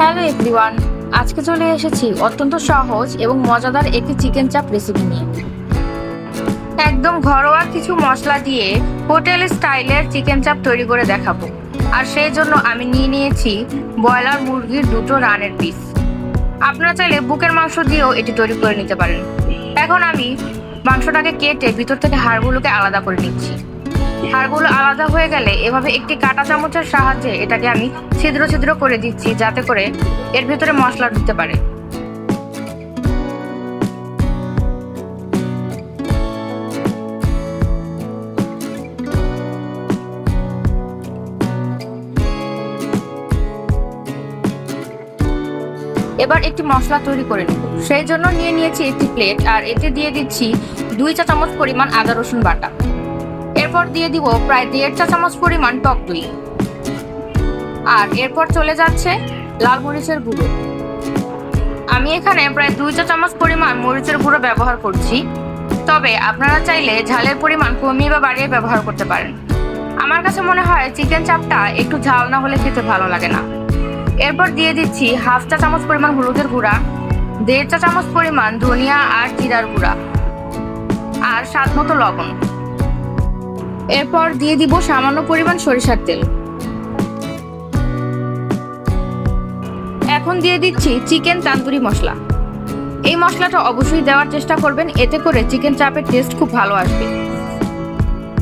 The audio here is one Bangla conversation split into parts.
হ্যালো এভরিওয়ান আজকে চলে এসেছি অত্যন্ত সহজ এবং মজাদার একটি চিকেন চাপ রেসিপি নিয়ে। একদম ঘরোয়া কিছু মশলা দিয়ে হোটেল স্টাইলের চিকেন চাপ তৈরি করে দেখাবো। আর সেই জন্য আমি নিয়ে নিয়েছি ব্রয়লার মুরগির দুটো রানের পিস আপনারা চাইলে বুকের মাংস দিয়েও এটি তৈরি করে নিতে পারেন। এখন আমি মাংসটাকে কেটে ভিতর থেকে হাড়গুলোকে আলাদা করে নিচ্ছি। হাড়গুলো আলাদা হয়ে গেলে এভাবে একটি কাঁটা চামচের সাহায্যে এটাকে আমি ছিদ্র ছিদ্র করে দিচ্ছি, যাতে করে এর ভিতরে মশলা ঢুকতে পারে। এবার একটি মশলা তৈরি করে নেব। সেই জন্য নিয়ে নিয়েছি একটি প্লেট, আর এতে দিয়ে দিচ্ছি দুই চা চামচ পরিমাণ আদা রসুন বাটা। এরপর দিয়ে দিব প্রায় দেড় চা চামচ পরিমাণ টক দই। আর এরপর চলে যাচ্ছে লাল মরিচের গুঁড়ো। আমি এখানে প্রায় দুই চা চামচ পরিমাণ মরিচের গুঁড়ো ব্যবহার করছি। তবে আপনারা চাইলে ঝালের পরিমাণ কমিয়ে বা বাড়িয়ে ব্যবহার করতে পারেন। আমার কাছে মনে হয় চিকেন চাপটা একটু ঝাল না হলে খেতে ভালো লাগে না। এরপর দিয়ে দিচ্ছি হাফ চা চামচ পরিমাণ হলুদের গুঁড়া, দেড় চা চামচ পরিমাণ ধনিয়া আর জিরার গুঁড়া, আর স্বাদ মতো লবণ। এরপর দিয়ে দিব সামান্য পরিমাণ সরিষার তেল। এখন দিয়ে দিচ্ছি চিকেন তান্দুরি মশলা। এই মশলাটা অবশ্যই দেওয়ার চেষ্টা করবেন, এতে করে চিকেন চাপের টেস্ট খুব ভালো আসবে।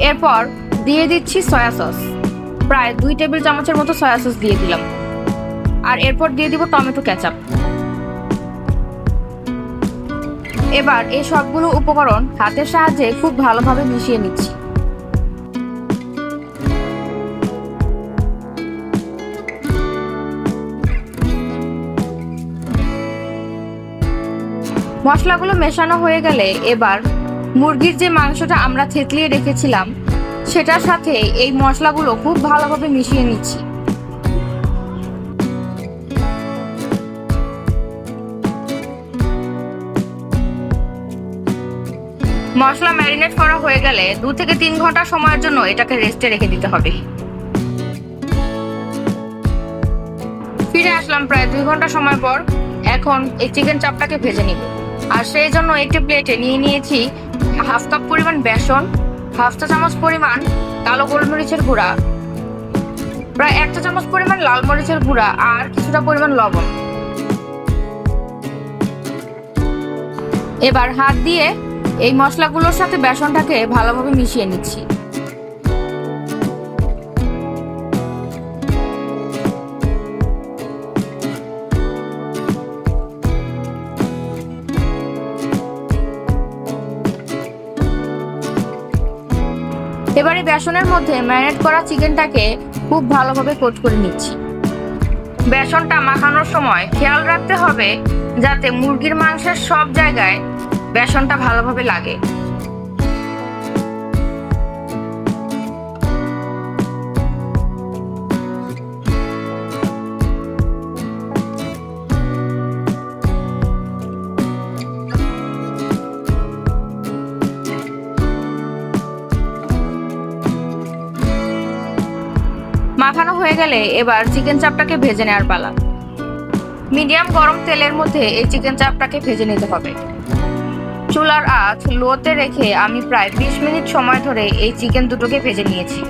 এরপর দিয়ে দিচ্ছি সয়া সস। প্রায় দুই টেবিল চামচের মতো সয়া সস দিয়ে দিলাম। আর এরপর দিয়ে দিব টমেটো ক্যাচাপ এবার এই সবগুলো উপকরণ হাতের সাহায্যে খুব ভালোভাবে মিশিয়ে নিচ্ছি। মশলাগুলো মেশানো হয়ে গেলে এবার মুরগির যে মাংসটা আমরা থেতলিয়ে রেখেছিলাম, সেটার সাথে এই মশলাগুলো খুব ভালোভাবে মিশিয়ে নিচ্ছি। মশলা ম্যারিনেট করা হয়ে গেলে দু থেকে তিন ঘণ্টা সময়ের জন্য এটাকে রেস্টে রেখে দিতে হবে। ফিরে আসলাম প্রায় দুই ঘণ্টা সময় পর, এখন এই চিকেন চাপটাকে ভেজে নিব। আর সেই জন্য একটি প্লেটে নিয়ে নিয়েছি হাফ কাপ পরিমাণ বেসন হাফ চা চামচ পরিমাণ কালো গোলমরিচের গুঁড়া, প্রায় এক চা চামচ পরিমাণ লাল মরিচের গুঁড়া আর কিছুটা পরিমাণ লবণ। এবার হাত দিয়ে এই মশলাগুলোর সাথে বেসনটাকে ভালোভাবে মিশিয়ে নিচ্ছি। এবারে বেসনের মধ্যে ম্যারিনেট করা চিকেনটাকে খুব ভালোভাবে কোট করে নিচ্ছি। বেসনটা মাখানোর সময় খেয়াল রাখতে হবে যাতে মুরগির মাংসের সব জায়গায় বেসনটা ভালোভাবে লাগে। মাখানো হয়ে গেলে এবার চিকেন চাপটাকে ভেজে নেওয়ার পালা। মিডিয়াম গরম তেলের মধ্যে এই চিকেন চাপটাকে ভেজে নিতে হবে। চুলার আঁচ লোতে রেখে আমি প্রায় বিশ মিনিট সময় ধরে এই চিকেন দুটোকে ভেজে নিয়েছি।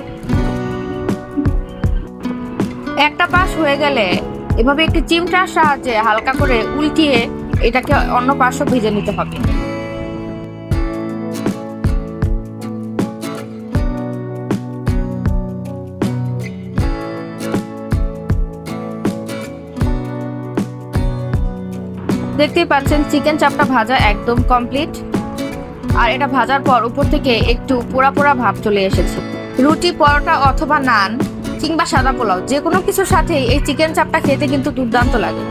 একটা পাশ হয়ে গেলে এভাবে একটি চিমটার সাহায্যে হালকা করে উল্টিয়ে এটাকে অন্য পাশও ভেজে নিতে হবে। দেখতেই পাচ্ছেন, চিকেন চাপটা ভাজা একদম কমপ্লিট আর এটা ভাজার পর উপর থেকে একটু পোড়া পোড়া ভাব চলে এসেছে। রুটি, পরোটা অথবা নান কিংবা সাদা পোলাও, যে কোনো কিছুর সাথে এই চিকেন চাপটা খেতে কিন্তু দুর্দান্ত লাগে।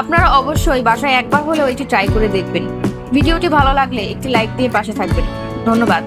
আপনারা অবশ্যই বাসায় একবার হলেও এটি ট্রাই করে দেখবেন। ভিডিওটি ভালো লাগলে একটি লাইক দিয়ে পাশে থাকবেন। ধন্যবাদ।